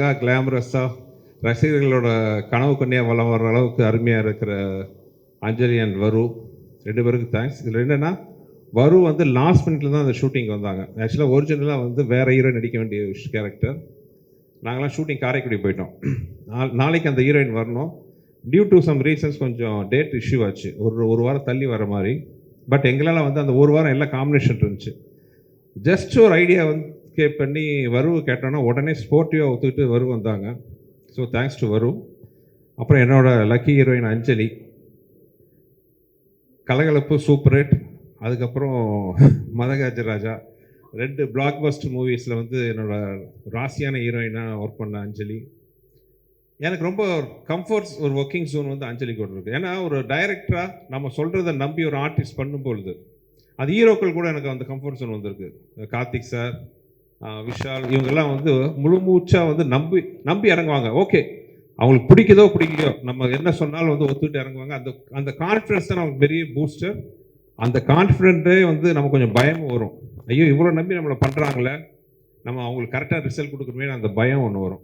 கிளாமரஸாக ரசிகர்களோட கனவு கண்ணியா வளம் வர அளவுக்கு அருமையாக இருக்கிற அஞ்சலி அண்ட் வரு. ரெண்டு பேருக்கு தேங்க்ஸ் இதில் என்னென்னா வரு வந்து லாஸ்ட் மினிட்ல தான் அந்த ஷூட்டிங் வந்தாங்க. ஆக்சுவலாக ஒரிஜினலாக வந்து வேறு ஹீரோ நடிக்க வேண்டிய கேரக்டர் நாங்களாம் ஷூட்டிங் காரைக்குடி போயிட்டோம். நாள் நாளைக்கு அந்த ஹீரோயின் வரணும். டியூ டு சம் ரீசன்ஸ் கொஞ்சம் டேட் இஷ்யூ ஆச்சு. ஒரு ஒரு வாரம் தள்ளி வர மாதிரி. பட் எங்களால் வந்து அந்த ஒரு வாரம் எல்லாம் காம்பினேஷன் இருந்துச்சு. ஜஸ்ட் ஒரு ஐடியா வந்து எஸ்கேப் பண்ணி வருவு கேட்டோன்னா உடனே ஸ்போர்ட்டிவாக ஒத்துக்கிட்டு வரு வந்தாங்க. ஸோ தேங்க்ஸ் டு வரு. அப்புறம் என்னோடய லக்கி ஹீரோயின் அஞ்சலி. கலகலப்பு சூப்பர் ஹிட் அதுக்கப்புறம் மதகாஜ ராஜா. ரெண்டு பிளாக் பஸ்ட் மூவிஸில் வந்து என்னோடய ராசியான ஹீரோயினாக ஒர்க் பண்ண அஞ்சலி. எனக்கு ரொம்ப கம்ஃபர்ட்ஸ் ஒரு ஒர்க்கிங் ஜோன் வந்து அஞ்சலி கூட இருக்கு. ஏன்னா ஒரு டைரக்டராக நம்ம சொல்கிறத நம்பி ஒரு ஆர்டிஸ்ட் பண்ணும்பொழுது அது ஹீரோக்கள் கூட எனக்கு அந்த கம்ஃபர்ட் ஜோன் வந்திருக்கு. கார்த்திக் சார் விஷால் இவங்கெல்லாம் வந்து முழு மூச்சாக வந்து நம்பி நம்பி இறங்குவாங்க. ஓகே. அவங்களுக்கு பிடிக்குதோ பிடிக்கலையோ நம்ம என்ன சொன்னாலும் வந்து ஒத்துக்கிட்டு இறங்குவாங்க. அந்த அந்த கான்ஃபிடன்ஸ் தான் நமக்கு பெரிய பூஸ்டர் அந்த கான்ஃபிடென்ட்டே வந்து நமக்கு கொஞ்சம் பயமும் வரும். ஐயோ இவ்வளோ நம்பி நம்மளை பண்ணுறாங்களே நம்ம அவங்களுக்கு கரெக்டாக ரிசல்ட் கொடுக்கணுமே அந்த பயம் ஒன்று வரும்.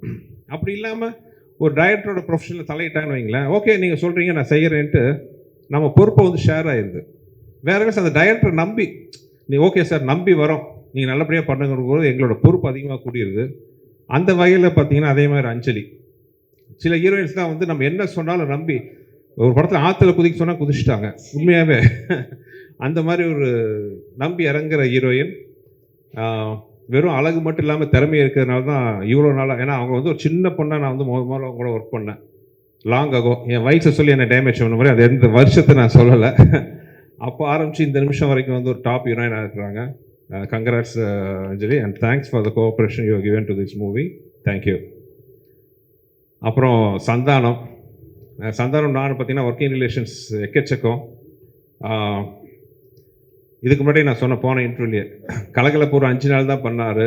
அப்படி இல்லாமல் ஒரு டைரக்டரோட ப்ரொஃபஷனில் தலையிட்டான்னு வைங்களேன். ஓகே நீங்கள் சொல்கிறீங்க நான் செய்கிறேன்ட்டு நம்ம பொறுப்பை வந்து ஷேர் ஆயிடுது வேற அந்த டைரக்டர் நம்பி நீ ஓகே சார் நம்பி வரோம். நீங்கள் நல்லபடியாக பண்ணுங்கிறது போது எங்களோட பொறுப்பு அதிகமாக கூடியிருது அந்த வகையில் பார்த்தீங்கன்னா அதே மாதிரி அஞ்சலி. சில ஹீரோயின்ஸ் தான் வந்து நம்ம என்ன சொன்னாலும் நம்பி ஒரு படத்தில் ஆற்றுல குதிக்க சொன்னால் குதிச்சிட்டாங்க. உண்மையாகவே அந்த மாதிரி ஒரு நம்பி இறங்குற ஹீரோயின் வெறும் அழகு மட்டும் இல்லாமல் திறமை இருக்கிறதுனால தான் இவ்வளோ நாளாக ஏன்னா அவங்க வந்து ஒரு சின்ன பொண்ணாக நான் வந்து முதல் முதல்ல அவங்க கூட ஒர்க் பண்ணேன். லாங் ஆகும் என் வயசை சொல்லி என்னை டேமேஜ் பண்ண மாதிரி அது எந்த வருஷத்தை நான் சொல்லலை. அப்போ ஆரம்பித்து இந்த நிமிஷம் வரைக்கும் வந்து ஒரு டாப் ஹீரோயினாக இருக்கிறாங்க. Congrats Anjali and thanks for the cooperation given to to this movie you. அப்புறம் சந்தானம். சந்தானம் நான் பார்த்தீங்கன்னா ஒர்க்கிங் ரிலேஷன்ஸ் எக்கச்சக்கம். இதுக்கு முன்னாடி நான் சொன்ன போன இன்டர்வியூலேயே கலகலப்பு ஒரு அஞ்சு நாள் தான் பண்ணார்.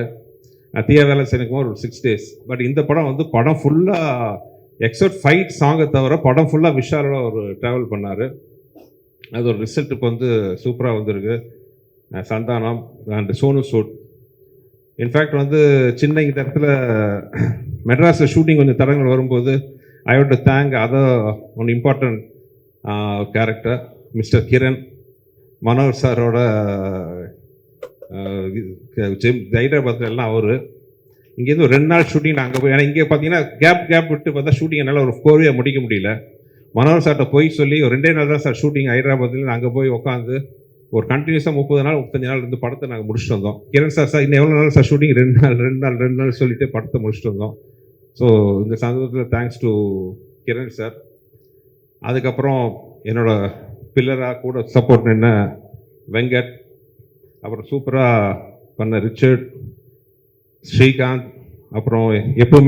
தீய வேலை செய்யணும் ஒரு சிக்ஸ் டேஸ் பட் இந்த படம் வந்து படம் ஃபுல்லாக எக்ஸப்ட் ஃபைட் சாங்கை தவிர படம் ஃபுல்லாக விஷாலோட ஒரு ட்ராவல் பண்ணார். அது ஒரு ரிசல்ட் இப்போ வந்து சூப்பராக வந்திருக்கு. Santhanam and Sonu Sood. In fact வந்து சின்ன இந்த இடத்துல மெட்ராஸில் ஷூட்டிங் கொஞ்சம் தடங்கள் வரும்போது I want to thank other one important character mister Kiran Manohar சாரோட ஹைதராபாத்தில் எல்லாம் அவர். இங்கேருந்து ஒரு ரெண்டு நாள் ஷூட்டிங் அங்கே போய் ஏன்னா இங்கே பார்த்தீங்கன்னா கேப் கேப் விட்டு பார்த்தா ஷூட்டிங் என்னால் ஒரு கோரியாக முடிக்க முடியல. மனோகர் சார்கிட்ட போய் சொல்லி ஒரு ரெண்டே நாள் தான் சார் ஷூட்டிங் ஹைதராபாத்தில் அங்கே போய் உட்காந்து ஒரு கண்டினியூஸாக முப்பது நாள் முப்பத்தஞ்சு நாள் இருந்து படத்தை நாங்கள் முடிச்சுட்டு வந்தோம். கிரண் சார் சார் இன்னும் எவ்வளோ நாள் சார் ஷூட்டிங் ரெண்டு நாள் ரெண்டு நாள் ரெண்டு நாள் சொல்லிட்டு படத்தை முடிச்சுட்டு வந்தோம். ஸோ இந்த சந்தர்ப்பத்தில் தேங்க்ஸ் டு கிரண் சார் அதுக்கப்புறம் என்னோட பில்லராக கூட சப்போர்ட் நின்ன வெங்கட் அப்புறம் சூப்பராக பண்ண ரிச்சர்ட் ஸ்ரீகாந்த் அப்புறம் எப்பவுமே